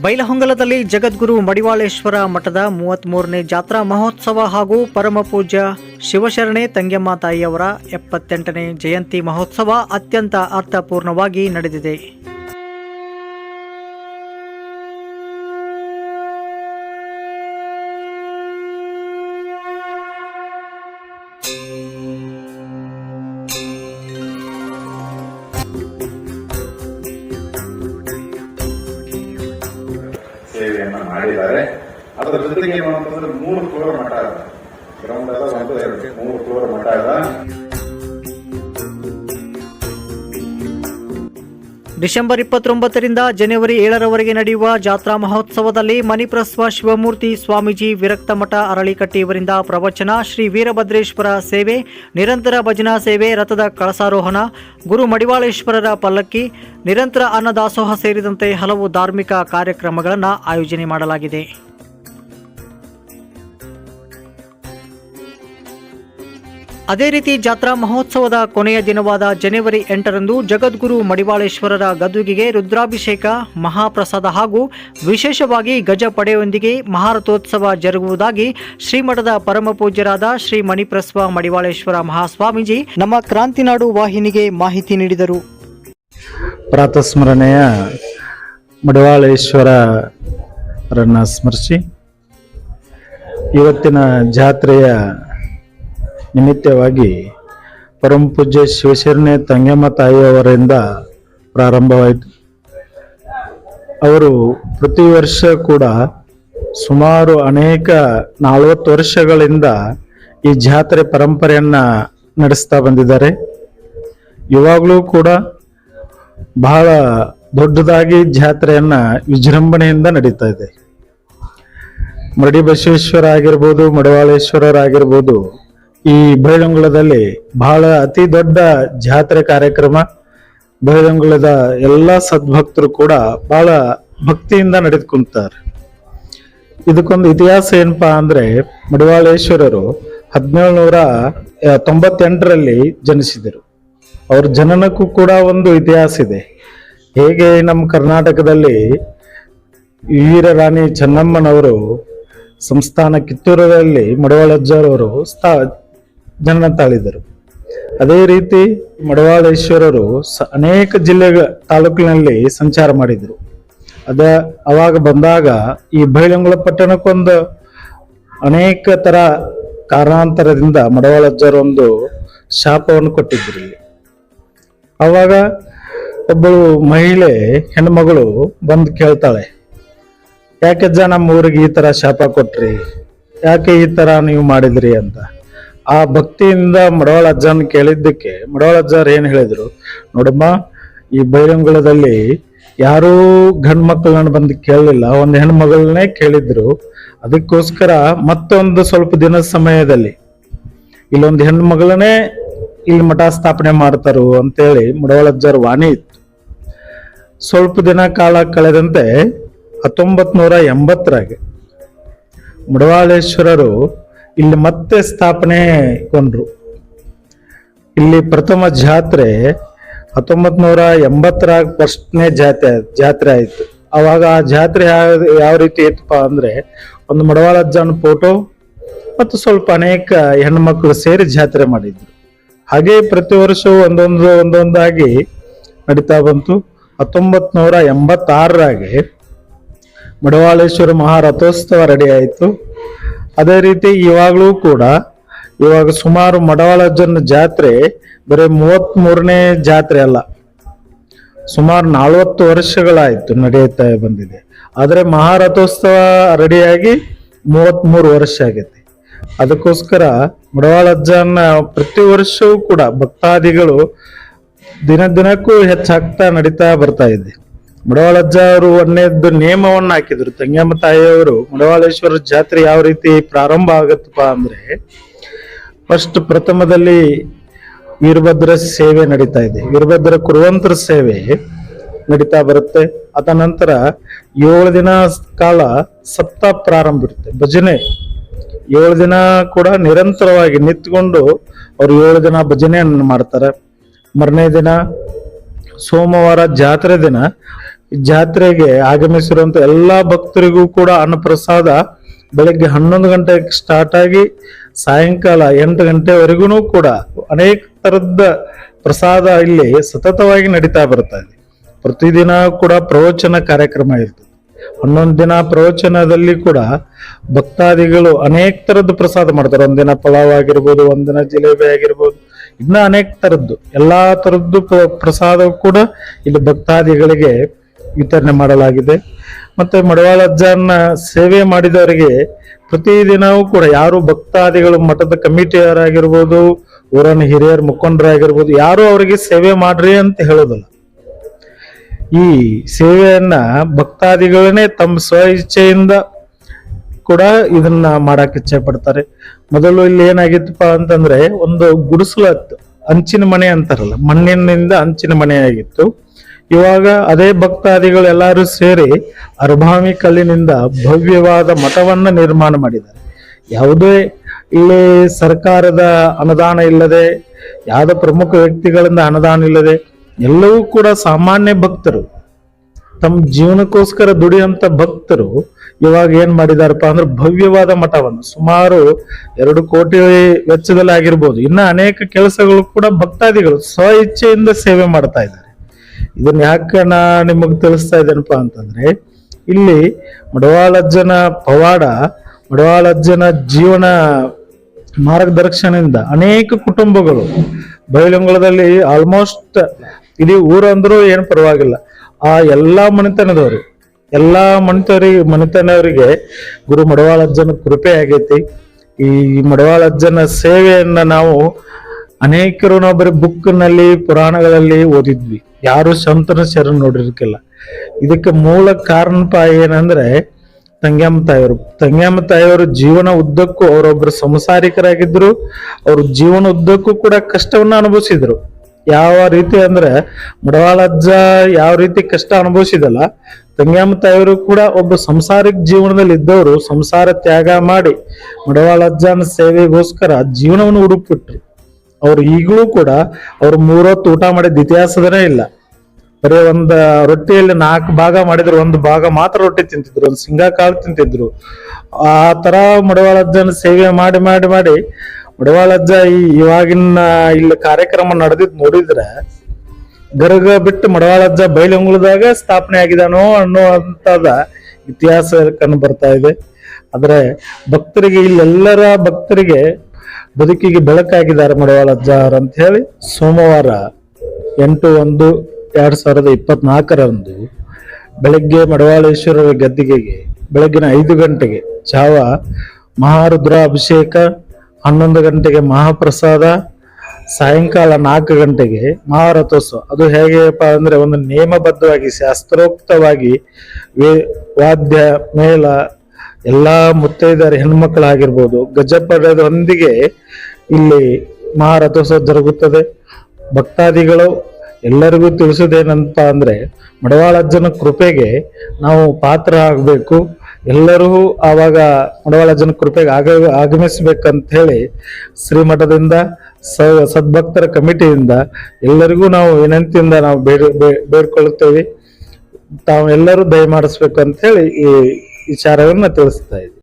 ಬೈಲಹೊಂಗಲದಲ್ಲಿ ಜಗದ್ಗುರು ಮಡಿವಾಳೇಶ್ವರ ಮಠದ ಮೂವತ್ತ್ಮೂರನೇ ಜಾತ್ರಾ ಮಹೋತ್ಸವ ಹಾಗೂ ಪರಮಪೂಜ್ಯ ಶಿವಶರಣೆ ತಂಗೆಮ್ಮ ತಾಯಿಯವರ ಎಪ್ಪತ್ತೆಂಟನೇ ಜಯಂತಿ ಮಹೋತ್ಸವ ಅತ್ಯಂತ ಅರ್ಥಪೂರ್ಣವಾಗಿ ನಡೆದಿದೆ. ಮಾಡಿದ್ದಾರೆ ಅದರ ಜೊತೆಗೆ ಏನು ಅಂತಂದ್ರೆ ಮೂರು ಫ್ಲೋರ್ ಮಠ ಇದೆ ಗ್ರೌಂಡ್ ಎಲ್ಲ ಒಂದು ಎರಡು ಮೂರು ಫ್ಲೋರ್ ಮಠ ಇದೆ ಡಿಸೆಂಬರ್ ಇಪ್ಪತ್ತೊಂಬತ್ತರಿಂದ ಜನವರಿ ಏಳರವರೆಗೆ ನಡೆಯುವ ಜಾತ್ರಾ ಮಹೋತ್ಸವದಲ್ಲಿ ಮಣಿಪ್ರಸ್ವ ಶಿವಮೂರ್ತಿ ಸ್ವಾಮೀಜಿ ವಿರಕ್ತಮಠ ಅರಳಿಕಟ್ಟಿ ಇವರಿಂದ ಪ್ರವಚನ, ಶ್ರೀ ವೀರಭದ್ರೇಶ್ವರ ಸೇವೆ, ನಿರಂತರ ಭಜನಾ ಸೇವೆ, ರಥದ ಕಳಸಾರೋಹಣ, ಗುರು ಮಡಿವಾಳೇಶ್ವರರ ಪಲ್ಲಕ್ಕಿ, ನಿರಂತರ ಅನ್ನದಾಸೋಹ ಸೇರಿದಂತೆ ಹಲವು ಧಾರ್ಮಿಕ ಕಾರ್ಯಕ್ರಮಗಳನ್ನು ಆಯೋಜನೆ ಮಾಡಲಾಗಿದೆ. ಅದೇ ರೀತಿ ಜಾತ್ರಾ ಮಹೋತ್ಸವದ ಕೊನೆಯ ದಿನವಾದ ಜನವರಿ ಎಂಟರಂದು ಜಗದ್ಗುರು ಮಡಿವಾಳೇಶ್ವರರ ಗದುಗಿಗೆ ರುದ್ರಾಭಿಷೇಕ, ಮಹಾಪ್ರಸಾದ ಹಾಗೂ ವಿಶೇಷವಾಗಿ ಗಜ ಪಡೆಯೊಂದಿಗೆ ಮಹಾರಥೋತ್ಸವ ಜರುಗುವುದಾಗಿ ಶ್ರೀಮಠದ ಪರಮ ಪೂಜ್ಯರಾದ ಶ್ರೀ ಮಣಿಪ್ರಸ್ವ ಮಡಿವಾಳೇಶ್ವರ ಮಹಾಸ್ವಾಮೀಜಿ ನಮ್ಮ ಕ್ರಾಂತಿನಾಡು ವಾಹಿನಿಗೆ ಮಾಹಿತಿ ನೀಡಿದರು. ಪ್ರಾತಸ್ಮರಣೆಯ ಮಡಿವಾಳೇಶ್ವರರನ್ನ ಸ್ಮರಿಸಿ, ಇವತ್ತಿನ ಜಾತ್ರೆಯ ನಿಮಿತ್ತವಾಗಿ ಪರಮ ಪೂಜ್ಯ ಶಿವಶರಣೆ ತಂಗಮ್ಮ ತಾಯಿಯವರಿಂದ ಪ್ರಾರಂಭವಾಯಿತು. ಅವರು ಪ್ರತಿ ವರ್ಷ ಕೂಡ ಸುಮಾರು ಅನೇಕ ನಲವತ್ತು ವರ್ಷಗಳಿಂದ ಈ ಜಾತ್ರೆ ಪರಂಪರೆಯನ್ನ ನಡೆಸ್ತಾ ಬಂದಿದ್ದಾರೆ. ಇವಾಗಲೂ ಕೂಡ ಬಹಳ ದೊಡ್ಡದಾಗಿ ಜಾತ್ರೆಯನ್ನ ವಿಜೃಂಭಣೆಯಿಂದ ನಡೀತಾ ಇದೆ. ಮರಡಿ ಬಸವೇಶ್ವರ ಆಗಿರ್ಬೋದು, ಮಡಿವಾಳೇಶ್ವರರಾಗಿರ್ಬೋದು ಈ ಬೈಳಂಗುಳದಲ್ಲಿ ಬಹಳ ಅತಿ ದೊಡ್ಡ ಜಾತ್ರೆ ಕಾರ್ಯಕ್ರಮ. ಬೈಳಂಗುಳದ ಎಲ್ಲ ಸದ್ಭಕ್ತರು ಕೂಡ ಬಹಳ ಭಕ್ತಿಯಿಂದ ನಡೆದುಕೊಂತಾರೆ. ಇದಕ್ಕೊಂದು ಇತಿಹಾಸ ಏನಪ್ಪಾ ಅಂದ್ರೆ ಮಡಿವಾಳೇಶ್ವರರು ಹದಿನೇಳು ನೂರ ತೊಂಬತ್ತೆಂಟರಲ್ಲಿ ಜನಿಸಿದರು. ಅವ್ರ ಜನನಕ್ಕೂ ಕೂಡ ಒಂದು ಇತಿಹಾಸ ಇದೆ. ಹೇಗೆ ನಮ್ಮ ಕರ್ನಾಟಕದಲ್ಲಿ ವೀರ ರಾಣಿ ಚೆನ್ನಮ್ಮನವರು ಸಂಸ್ಥಾನ ಕಿತ್ತೂರಲ್ಲಿ ಮಡವಾಳಜ್ಜರವರು ಸ್ಥಾ ಜನನ ತಾಳಿದರು. ಅದೇ ರೀತಿ ಮಡವಾಳೇಶ್ವರರು ಅನೇಕ ಜಿಲ್ಲೆಗಳ ತಾಲೂಕಿನಲ್ಲಿ ಸಂಚಾರ ಮಾಡಿದರು. ಅದ ಅವಾಗ ಬಂದಾಗ ಈ ಬೈಲಂಗುಳ ಪಟ್ಟಣಕ್ಕೊಂದು ಅನೇಕ ತರ ಕಾರಣಾಂತರದಿಂದ ಮಡವಾಳಜ್ಜರು ಒಂದು ಶಾಪವನ್ನು ಕೊಟ್ಟಿದ್ರು ಇಲ್ಲಿ. ಅವಾಗ ಒಬ್ಬಳು ಮಹಿಳೆ ಹೆಣ್ಮಗಳು ಬಂದು ಕೇಳ್ತಾಳೆ, ಯಾಕೆ ನಮ್ಮ ಊರಿಗೆ ಈ ತರ ಶಾಪ ಕೊಟ್ರಿ? ಯಾಕೆ ಈ ತರ ನೀವು ಮಾಡಿದ್ರಿ? ಅಂತ. ಆ ಭಕ್ತಿಯಿಂದ ಮಡವಾಳ ಅಜ್ಜನ ಕೇಳಿದ್ದಕ್ಕೆ ಮಡವಾಳ ಅಜ್ಜರು ಏನ್ ಹೇಳಿದ್ರು? ನೋಡಮ್ಮ, ಈ ಬೈರಂಗುಳದಲ್ಲಿ ಯಾರೂ ಗಂಡ್ ಮಕ್ಕಳನ್ನ ಬಂದು ಕೇಳಲಿಲ್ಲ. ಒಂದು ಹೆಣ್ಮಗಳನ್ನೇ ಕೇಳಿದ್ರು. ಅದಕ್ಕೋಸ್ಕರ ಮತ್ತೊಂದು ಸ್ವಲ್ಪ ದಿನದ ಸಮಯದಲ್ಲಿ ಇಲ್ಲೊಂದು ಹೆಣ್ಣು ಮಗಳನ್ನೇ ಇಲ್ಲಿ ಮಠ ಸ್ಥಾಪನೆ ಮಾಡ್ತಾರು ಅಂತೇಳಿ ಮುಡವಳಜ್ಜರ ವಾಣಿ ಇತ್ತು. ಸ್ವಲ್ಪ ದಿನ ಕಾಲ ಕಳೆದಂತೆ ಹತ್ತೊಂಬತ್ ನೂರ ಎಂಬತ್ತರಾಗೆ ಮುಡವಾಳೇಶ್ವರರು ಇಲ್ಲಿ ಮತ್ತೆ ಸ್ಥಾಪನೆಗೊಂಡ್ರು ಇಲ್ಲಿ ಪ್ರಥಮ ಜಾತ್ರೆ ಹತ್ತೊಂಬತ್ ನೂರ ಎಂಬತ್ತರಾಗ ಫಸ್ಟ್ನೇ ಜಾತ್ರೆ ಜಾತ್ರೆ ಆಯ್ತು. ಅವಾಗ ಆ ಜಾತ್ರೆ ಯಾವ ಯಾವ ರೀತಿ ಇತ್ತಪ್ಪ ಅಂದ್ರೆ ಒಂದು ಮಡವಾಳಜ್ಜನ ಫೋಟೋ ಮತ್ತು ಸ್ವಲ್ಪ ಅನೇಕ ಹೆಣ್ಮಕ್ಳು ಸೇರಿ ಜಾತ್ರೆ ಮಾಡಿದ್ರು. ಹಾಗೆ ಪ್ರತಿ ವರ್ಷ ಒಂದೊಂದು, ಒಂದೊಂದಾಗಿ ನಡೀತಾ ಬಂತು. ಹತ್ತೊಂಬತ್ ನೂರ ಎಂಬತ್ತಾರರಾಗೆ ಮಡವಾಳೇಶ್ವರ ಮಹಾರಥೋತ್ಸವ ರೆಡಿ ಆಯಿತು. ಅದೇ ರೀತಿ ಇವಾಗಲೂ ಕೂಡ ಇವಾಗ ಸುಮಾರು ಮಡವಾಳಜ್ಜನ ಜಾತ್ರೆ ಬರೀ ಮೂವತ್ತ್ ಮೂರನೇ ಜಾತ್ರೆ ಅಲ್ಲ, ಸುಮಾರು ನಲವತ್ತು ವರ್ಷಗಳಾಯಿತು ನಡೆಯುತ್ತಾ ಬಂದಿದೆ. ಆದರೆ ಮಹಾರಥೋತ್ಸವ ರೆಡಿಯಾಗಿ ಮೂವತ್ತ್ ಮೂರು ವರ್ಷ ಆಗೈತಿ. ಅದಕ್ಕೋಸ್ಕರ ಮಡವಾಳಜ್ಜನ ಪ್ರತಿ ವರ್ಷವೂ ಕೂಡ ಭಕ್ತಾದಿಗಳು ದಿನ ದಿನಕ್ಕೂ ಹೆಚ್ಚಾಗ್ತಾ ನಡೀತಾ ಬರ್ತಾ ಇದೆ. ಮುಡವಾಳಜ್ಜ ಅವರು ಒಂದನೇದ್ದು ನಿಯಮವನ್ನ ಹಾಕಿದ್ರು. ತಂಗಮ್ಮ ತಾಯಿಯವರು ಮುಡವಾಳೇಶ್ವರ ಜಾತ್ರೆ ಯಾವ ರೀತಿ ಪ್ರಾರಂಭ ಆಗತ್ತಪ್ಪ ಅಂದ್ರೆ ಫಸ್ಟ್ ಪ್ರಥಮದಲ್ಲಿ ವೀರಭದ್ರ ಸೇವೆ ನಡೀತಾ ಇದೆ. ವೀರಭದ್ರ ಕುರುವಂತರ ಸೇವೆ ನಡೀತಾ ಬರುತ್ತೆ. ಅದ ನಂತರ ಏಳು ದಿನ ಕಾಲ ಸಪ್ತ ಪ್ರಾರಂಭ ಇರುತ್ತೆ. ಭಜನೆ. ಏಳು ದಿನ ಕೂಡ ನಿರಂತರವಾಗಿ ನಿಂತ್ಕೊಂಡು ಅವ್ರು ಏಳು ದಿನ ಭಜನೆಯನ್ನು ಮಾಡ್ತಾರೆ. ಮರನೇ ದಿನ ಸೋಮವಾರ ಜಾತ್ರೆ ದಿನ. ಜಾತ್ರೆಗೆ ಆಗಮಿಸಿರುವಂತ ಎಲ್ಲಾ ಭಕ್ತರಿಗೂ ಕೂಡ ಅನ್ನಪ್ರಸಾದ. ಬೆಳಗ್ಗೆ ಹನ್ನೊಂದು ಗಂಟೆಗೆ ಸ್ಟಾರ್ಟ್ ಆಗಿ ಸಾಯಂಕಾಲ ಎಂಟು ಗಂಟೆವರೆಗೂ ಕೂಡ ಅನೇಕ ತರದ ಪ್ರಸಾದ ಇಲ್ಲಿ ಸತತವಾಗಿ ನಡೀತಾ ಬರ್ತಾ ಇದೆ. ಪ್ರತಿದಿನ ಕೂಡ ಪ್ರವಚನ ಕಾರ್ಯಕ್ರಮ ಇರ್ತದೆ. ಹನ್ನೊಂದು ದಿನ ಪ್ರವಚನದಲ್ಲಿ ಕೂಡ ಭಕ್ತಾದಿಗಳು ಅನೇಕ ತರದ್ದು ಪ್ರಸಾದ ಮಾಡ್ತಾರೆ. ಒಂದಿನ ಪಲಾವ್ ಆಗಿರ್ಬೋದು, ಒಂದಿನ ಜಿಲೇಬಿ ಆಗಿರ್ಬೋದು ಇನ್ನ ಅನೇಕ ತರದ್ದು. ಎಲ್ಲಾ ತರದ್ದು ಪ್ರ- ಪ್ರಸಾದ ಕೂಡ ಇಲ್ಲಿ ಭಕ್ತಾದಿಗಳಿಗೆ ವಿತರಣೆ ಮಾಡಲಾಗಿದೆ. ಮತ್ತೆ ಮಡವಾಳ ಅಜ್ಜನ ಸೇವೆ ಮಾಡಿದವರಿಗೆ ಪ್ರತಿದಿನವೂ ಕೂಡ ಯಾರು ಭಕ್ತಾದಿಗಳು ಮಠದ ಕಮಿಟಿಯವರಾಗಿರ್ಬೋದು ಊರನ್ನ ಹಿರಿಯರ ಮುಖಂಡರಾಗಿರ್ಬೋದು, ಯಾರು ಅವರಿಗೆ ಸೇವೆ ಮಾಡ್ರಿ ಅಂತ ಹೇಳೋದಿಲ್ಲ ಈ ಸೇವೆಯನ್ನ ಭಕ್ತಾದಿಗಳನ್ನೇ ತಮ್ಮ ಸ್ವ ಇಚ್ಛೆಯಿಂದ ಕೂಡ ಇದನ್ನ ಮಾಡಕ್ ಇಚ್ಛೆ ಪಡ್ತಾರೆ. ಮೊದಲು ಇಲ್ಲಿ ಏನಾಗಿತ್ತಪ್ಪ ಅಂತಂದ್ರೆ ಒಂದು ಗುಡಿಸಲು ಅಂಚಿನ ಮನೆ ಅಂತಾರಲ್ಲ, ಮಣ್ಣಿನಿಂದ ಹಂಚಿನ ಮನೆ ಆಗಿತ್ತು. ಇವಾಗ ಅದೇ ಭಕ್ತಾದಿಗಳು ಎಲ್ಲರೂ ಸೇರಿ ಅರ್ಭಾಮಿ ಕಲ್ಲಿನಿಂದ ಭವ್ಯವಾದ ಮಠವನ್ನ ನಿರ್ಮಾಣ ಮಾಡಿದ್ದಾರೆ. ಯಾವುದೇ ಇಲ್ಲಿ ಸರ್ಕಾರದ ಅನುದಾನ ಇಲ್ಲದೆ, ಯಾವುದೋ ಪ್ರಮುಖ ವ್ಯಕ್ತಿಗಳಿಂದ ಅನುದಾನ ಇಲ್ಲದೆ, ಎಲ್ಲವೂ ಕೂಡ ಸಾಮಾನ್ಯ ಭಕ್ತರು ತಮ್ಮ ಜೀವನಕ್ಕೋಸ್ಕರ ದುಡಿಯುವಂತ ಭಕ್ತರು ಇವಾಗ ಏನ್ ಮಾಡಿದಾರಪ್ಪ ಅಂದ್ರೆ ಭವ್ಯವಾದ ಮಠವನ್ನು. ಸುಮಾರು ಎರಡು ಕೋಟಿ ವೆಚ್ಚದಲ್ಲಿ ಆಗಿರ್ಬೋದು. ಇನ್ನ ಅನೇಕ ಕೆಲಸಗಳು ಕೂಡ ಭಕ್ತಾದಿಗಳು ಸ್ವ ಇಚ್ಛೆಯಿಂದ ಸೇವೆ ಮಾಡ್ತಾ ಇದ್ದಾರೆ. ಇದನ್ನ ಯಾಕೆ ನಾ ನಿಮಗ್ ತಿಳಿಸ್ತಾ ಇದ್ದೇನಪ್ಪ ಅಂತಂದ್ರೆ, ಇಲ್ಲಿ ಮಡವಾಳಜ್ಜನ ಪವಾಡ, ಮಡವಾಳಜ್ಜನ ಜೀವನ ಮಾರ್ಗದರ್ಶನದಿಂದ ಅನೇಕ ಕುಟುಂಬಗಳು ಬಯಲುಂಗಳದಲ್ಲಿ ಆಲ್ಮೋಸ್ಟ್ ಇಡೀ ಊರಂದ್ರೂ ಏನು ಪರವಾಗಿಲ್ಲ. ಆ ಎಲ್ಲಾ ಮನೆತನದವರು, ಎಲ್ಲಾ ಮನೆತವ್ರಿಗೆ ಮನೆತನವರಿಗೆ ಗುರು ಮಡವಾಳಜ್ಜನ ಕೃಪೆ ಆಗೈತಿ. ಈ ಮಡವಾಳಜ್ಜನ ಸೇವೆಯನ್ನ ನಾವು ಅನೇಕರು ನಾವು ಬರೀ ಬುಕ್ನಲ್ಲಿ, ಪುರಾಣಗಳಲ್ಲಿ ಓದಿದ್ವಿ. ಯಾರು ಸಂತನ ಶರಣ ನೋಡಿರ್ಕಿಲ್ಲ ಇದಕ್ಕೆ ಮೂಲ ಕಾರಣಪ ಏನಂದ್ರೆ ತಂಗ್ಯಾಮ ತಾಯಿಯವರು. ತಂಗ್ಯಾಮ ತಾಯಿಯವರು ಜೀವನ ಉದ್ದಕ್ಕೂ ಅವರೊಬ್ಬರು ಸಂಸಾರಿಕರಾಗಿದ್ರು. ಅವ್ರ ಜೀವನ ಉದ್ದಕ್ಕೂ ಕೂಡ ಕಷ್ಟವನ್ನ ಅನುಭವಿಸಿದ್ರು. ಯಾವ ರೀತಿ ಅಂದ್ರೆ ಮಡವಾಳಜ್ಜ ಯಾವ ರೀತಿ ಕಷ್ಟ ಅನುಭವಿಸಿದಲ್ಲ ತಂಗ್ಯಾಮ್ಮ ತಾಯಿಯವರು ಕೂಡ ಒಬ್ಬ ಸಂಸಾರಿಕ ಜೀವನದಲ್ಲಿ ಇದ್ದವರು ಸಂಸಾರ ತ್ಯಾಗ ಮಾಡಿ ಮಡವಾಳಜ್ಜನ ಸೇವೆಗೋಸ್ಕರ ಜೀವನವನ್ನು ಹುಡುಕ್ಬಿಟ್ರು. ಅವ್ರು ಈಗಲೂ ಕೂಡ ಅವ್ರು ಮೂರೊತ್ತು ಊಟ ಮಾಡಿದ ಇತಿಹಾಸದನೇ ಇಲ್ಲ. ಬರೀ ಒಂದ ರೊಟ್ಟಿಯಲ್ಲಿ ನಾಲ್ಕು ಭಾಗ ಮಾಡಿದ್ರು, ಒಂದು ಭಾಗ ಮಾತ್ರ ರೊಟ್ಟಿ ತಿಂತಿದ್ರು, ಒಂದು ಕಾಳು ತಿಂತಿದ್ರು. ಆ ತರ ಮಡವಾಳಜ್ಜನ ಸೇವೆ ಮಾಡಿ ಮಾಡಿ ಮಾಡಿ ಮಡವಾಳಜ್ಜ ಈ ಇವಾಗಿನ ಇಲ್ಲಿ ಕಾರ್ಯಕ್ರಮ ನಡೆದಿದ್ ನೋಡಿದ್ರೆ ಗರಗ ಬಿಟ್ಟು ಮಡವಾಳಜ್ಜ ಬೈಲಂಗುಳದಾಗ ಸ್ಥಾಪನೆ ಆಗಿದಾನೋ ಅನ್ನುವಂತದ ಇತಿಹಾಸ ಕಂಡು ಬರ್ತಾ ಇದೆ. ಆದರೆ ಭಕ್ತರಿಗೆ ಇಲ್ಲೆಲ್ಲರ ಭಕ್ತರಿಗೆ ಬದುಕಿಗೆ ಬೆಳಕಾಗಿದ್ದಾರೆ ಮಡವಾಳಜ್ಜ ಅಂತ ಹೇಳಿ ಸೋಮವಾರ ಎಂಟು ಒಂದು ಎರಡ್ ಸಾವಿರದ ಇಪ್ಪತ್ನಾಲ್ಕರಂದು ಬೆಳಗ್ಗೆ ಮಡವಾಳೇಶ್ವರರ ಗದ್ದಿಗೆಗೆ ಬೆಳಗ್ಗಿನ ಐದು ಗಂಟೆಗೆ ಜಾವ ಮಹಾರುದ್ರ ಅಭಿಷೇಕ ಹನ್ನೊಂದು ಗಂಟೆಗೆ ಮಹಾಪ್ರಸಾದ, ಸಾಯಂಕಾಲ ನಾಲ್ಕು ಗಂಟೆಗೆ ಮಹಾರಥೋತ್ಸವ. ಅದು ಹೇಗೆಪ್ಪ ಅಂದ್ರೆ ಒಂದು ನಿಯಮಬದ್ಧವಾಗಿ, ಶಾಸ್ತ್ರೋಕ್ತವಾಗಿ ವಾದ್ಯ, ಮೇಳ, ಎಲ್ಲಾ ಮುತ್ತೈದರ ಹೆಣ್ಮಕ್ಳಾಗಿರ್ಬೋದು ಗಜಪದರೊಂದಿಗೆ ಇಲ್ಲಿ ಮಹಾರಥೋತ್ಸವ ಜರುಗುತ್ತದೆ. ಭಕ್ತಾದಿಗಳು ಎಲ್ಲರಿಗೂ ತಿಳಿಸೋದೇನಂತ ಅಂದ್ರೆ, ಮಡವಾಳಜ್ಜನ ಕೃಪೆಗೆ ನಾವು ಪಾತ್ರ ಆಗಬೇಕು. ಎಲ್ಲರೂ ಆವಾಗ ಮಡವಾಳಜ್ಜನ ಕೃಪೆಗೆ ಆಗ ಆಗಮಿಸ್ಬೇಕಂತ ಹೇಳಿ ಶ್ರೀಮಠದಿಂದ ಸದ್ಭಕ್ತರ ಕಮಿಟಿಯಿಂದ ಎಲ್ಲರಿಗೂ ನಾವು ವಿನಂತಿಯಿಂದ ನಾವು ಬೇಡ ಬೇಡ್ಕೊಳ್ಳುತ್ತೇವೆ ತಾವೆಲ್ಲರೂ ದಯಮಾಡಿಸ್ಬೇಕು ಅಂತ ಹೇಳಿ ಈ ವಿಚಾರವನ್ನು ತಿಳಿಸ್ತಾ ಇದ್ದೀವಿ.